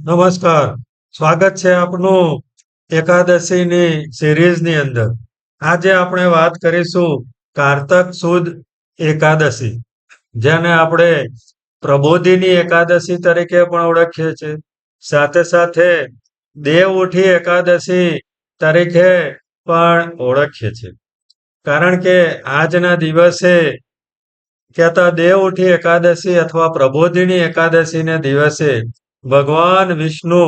નમસ્કાર. સ્વાગત છે આપનું એકાદશીની સિરીઝની અંદર. આજે આપણે વાત કરીશું કારતક સુદ એકાદશી, જેને આપણે પ્રબોધિની એકાદશી તરીકે પણ ઓળખીએ છીએ. સાથે સાથે દેવ ઉઠી એકાદશી તરીકે પણ ઓળખીએ છીએ. કારણ કે આજના દિવસે કહેતા દેવ ઉઠી એકાદશી અથવા પ્રબોધિની એકાદશીને દિવસે ભગવાન વિષ્ણુ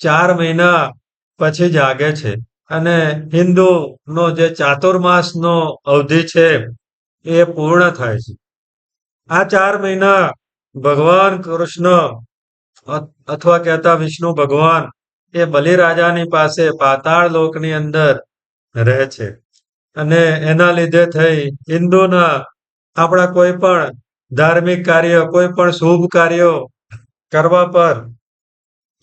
ચાર મહિના પછી જાગે છે અને હિન્દુનો જે ચાતુર્માસનો અવધિ છે એ પૂર્ણ થાય છે. આ ચાર મહિના ભગવાન કૃષ્ણ અથવા કહેતા વિષ્ણુ ભગવાન એ બલિરાજાની પાસે પાતાળ લોકની અંદર રહે છે. અને એના લીધે થઈ હિન્દુના આપણા કોઈ પણ ધાર્મિક કાર્ય, કોઈ પણ શુભ કાર્યો કરવા પર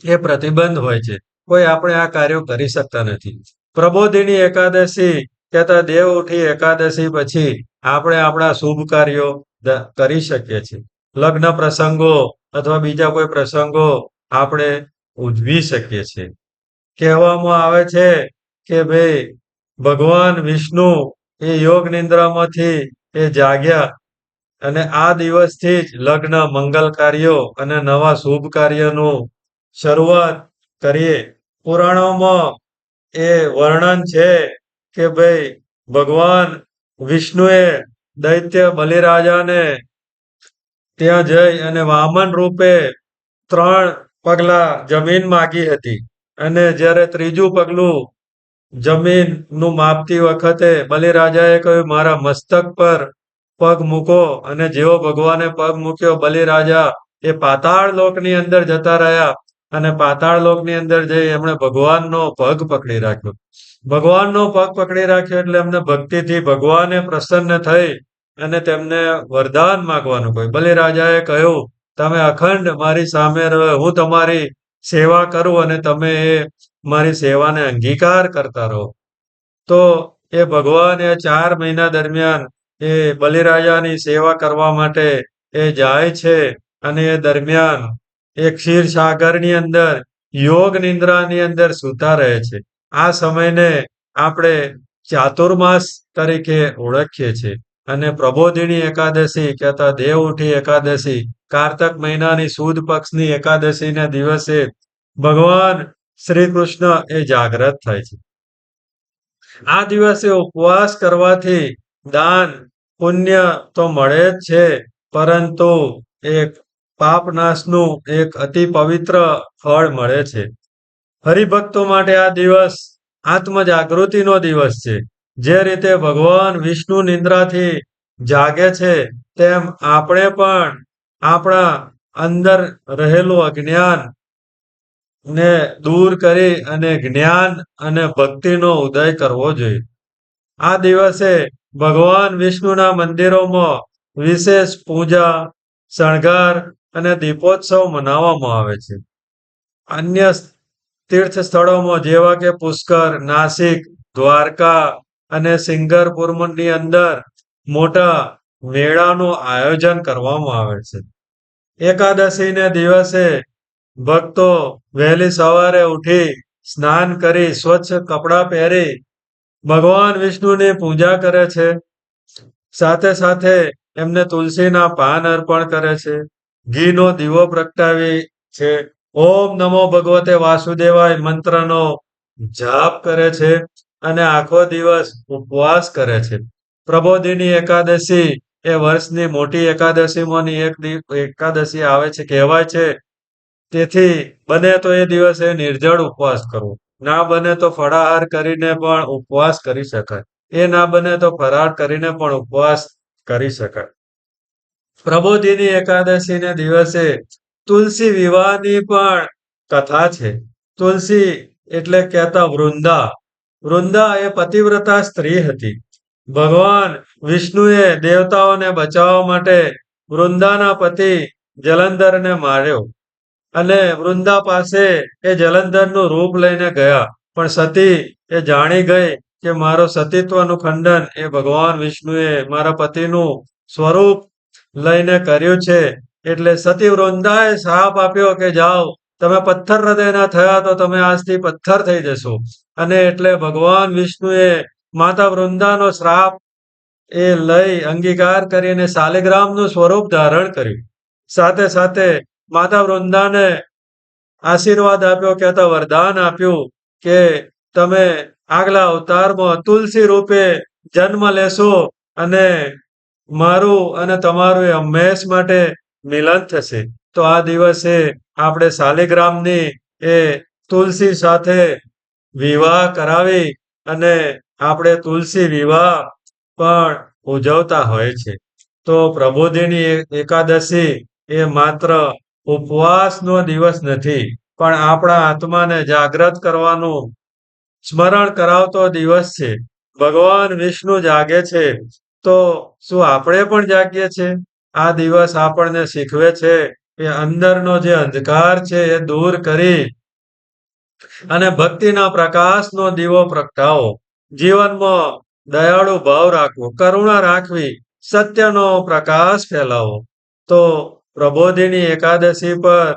એ પ્રતિબંધ હોય છે. કોઈ આપણે આ કાર્યો કરી શકતા નથી. પ્રબોધિની એકાદશી કહેતા દેવ ઉઠી એકાદશી પછી આપણે આપણા શુભ કાર્યો કરી શકીએ છીએ. લગ્ન પ્રસંગો અથવા બીજા કોઈ પ્રસંગો આપણે ઉજવી શકીએ છીએ. કહેવામાં આવે છે કે ભાઈ ભગવાન વિષ્ણુ એ યોગ નિંદ્રામાંથી એ જાગ્યા અને આ દિવસથી જ લગ્ન, મંગલ કાર્યો અને નવા શુભ કાર્યનું શરૂઆત કરીએ. પુરાણોમાં એ વર્ણન છે કે ભાઈ ભગવાન વિષ્ણુએ દૈત્ય બલિરાજાને ત્યાં જઈ અને વામન રૂપે ત્રણ પગલા જમીન માગી હતી. અને જ્યારે ત્રીજું પગલું જમીનનું માપતી વખતે બલિરાજાએ કહ્યું, મારા મસ્તક પર પગ મૂકો અને જેવો ભગવાને પગ મૂક્યો, બલિરાજા, એ પાતાળ લોકની અંદર જતા રહ્યા અને પાતાળ લોકની અંદર જઈ એમણે ભગવાનનો પગ પકડી રાખ્યો. ભગવાનનો પગ પકડી રાખ્યો એટલે એમને ભક્તિથી ભગવાને પ્રસન્ન થઈ અને તેમને વરદાન માગવાનું કહ્યું. બલિરાજાએ કહ્યું, તમે અખંડ મારી સામે રહો, હું તમારી સેવા કરું અને તમે એ મારી સેવાને અંગીકાર કરતા રહો. તો એ ભગવાન એ ચાર મહિના દરમિયાન એ બલિરાજાની સેવા કરવા માટે એ જાય છે અને એ દરમિયાન એ ક્ષીરસાગરની અંદર યોગ નિંદ્રાની અંદર સૂતા રહે છે. આ સમયને આપણે ચાતુર્માસ તરીકે ઓળખીએ છીએ અને પ્રબોધિની એકાદશી કહેતા દેવ ઉઠી એકાદશી, કારતક મહિનાની સુદ પક્ષની એકાદશીના દિવસે ભગવાન શ્રી કૃષ્ણ એ જાગ્રત થાય છે. આ દિવસે ઉપવાસ કરવાથી દાન પુણ્ય તો મળે જ છે, પરંતુ એક પાપનાશનું એક અતિ પવિત્ર ફળ મળે છે. હરિભક્તો માટે આ દિવસ આત્મજાગૃતિનો દિવસ છે. જે રીતે ભગવાન વિષ્ણુ નિંદ્રાથી જાગે છે, તેમ આપણે પણ આપણા અંદર રહેલું અજ્ઞાન ને દૂર કરી અને જ્ઞાન અને ભક્તિનો ઉદય કરવો જોઈએ. આ દિવસે ભગવાન વિષ્ણુના મંદિરોમાં વિશેષ પૂજા, શણગાર અને દીપોત્સવ મનાવવામાં આવે છે. અન્ય તીર્થ સ્થળોમાં જેવા કે પુષ્કર, નાસિક, દ્વારકા અને સિંગરપુરમની અંદર મોટા મેળાનું આયોજન કરવામાં આવે છે. એકાદશીને દિવસે ભક્તો વહેલી સવારે ઉઠી સ્નાન કરી સ્વચ્છ કપડાં પહેરી ભગવાન વિષ્ણુની પૂજા કરે છે. સાથે સાથે એમને તુલસીના પાન અર્પણ કરે છે. ઘીનો દીવો પ્રગટાવી છે. ઓમ નમો ભગવતે વાસુદેવાય મંત્રનો જાપ કરે છે અને આખો દિવસ ઉપવાસ કરે છે. પ્રબોધિની એકાદશી એ વર્ષની મોટી એકાદશીમાંની એક એકાદશી આવે છે, કહેવાય છે. તેથી બને તો એ દિવસે નિર્જળ ઉપવાસ કરવો. ના બને તો ફળાહાર કરીને પણ ઉપવાસ કરી શકાય. એ ના બને તો ફરાળ કરીને પણ ઉપવાસ કરી શકાય. પ્રબોધિની એકાદશીને દિવસે તુલસી વિવાહની પણ કથા છે. તુલસી એટલે કહેતા વૃંદા. વૃંદા એ પતિવ્રતા સ્ત્રી હતી. ભગવાન વિષ્ણુએ દેવતાઓને બચાવવા માટે વૃંદાના પતિ જલંધરને માર્યો. અને વૃંદા પાસે એ જલંધરનું રૂપ લઈને ગયા. પણ સતી એ જાણી ગઈ કે મારો સતીત્વનું ખંડન એ ભગવાન વિષ્ણુએ મારા પતિનું સ્વરૂપ લઈને કર્યું છે. એટલે સતી વૃંદાએ શાપ આપ્યો કે, જાઓ, તમે પથ્થર હૃદયના થયા તો તમે આજથી પથ્થર થઈ જશો. અને એટલે ભગવાન વિષ્ણુએ માતા વૃંદાનો શ્રાપ એ લઈ અંગીકાર કરીને શાલિગ્રામનું સ્વરૂપ ધારણ કર્યું. સાથે સાથે માતા વૃંદાને આશીર્વાદ આપ્યો, કહેતા વરદાન આપ્યું કે તમે આગલા અવતારમાં તુલસી રૂપે જન્મ લેશો અને મારું અને તમારું એ હંમેશ માટે મિલન થશે. તો આ દિવસે આપણે શાલિગ્રામની એ તુલસી સાથે વિવાહ કરાવી અને આપણે તુલસી વિવાહ પણ ઉજવતા હોય છે. તો પ્રબોધિની એકાદશી એ માત્ર ઉપવાસનો દિવસ નથી, પણ આપણા આત્માને જાગ્રત કરવાનું સ્મરણ કરાવતો દિવસ છે. ભગવાન વિષ્ણુ જાગે છે, તો શું આપણે પણ જાગીએ છીએ આ દિવસ આપણને શીખવે છે કે અંદરનો જે અંધકાર છે એ દૂર કરી અને ભક્તિના પ્રકાશનો દીવો પ્રગટાવો. જીવનમાં દયાળુ ભાવ રાખવો, કરુણા રાખવી, સત્યનો પ્રકાશ ફેલાવો. તો પ્રબોધિની એકાદશી પર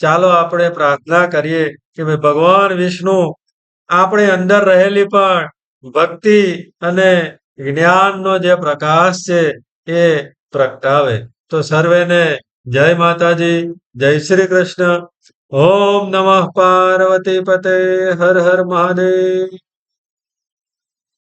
ચાલો આપણે પ્રાર્થના કરીએ કે ભાઈ ભગવાન વિષ્ણુ આપણી અંદર રહેલી પણ ભક્તિ અને જ્ઞાનનો જે પ્રકાશ છે એ પ્રગટાવે. તો સર્વેને જય માતાજી, જય શ્રી કૃષ્ણ. ઓમ નમઃ પાર્વતી પતે, હર હર મહાદેવ.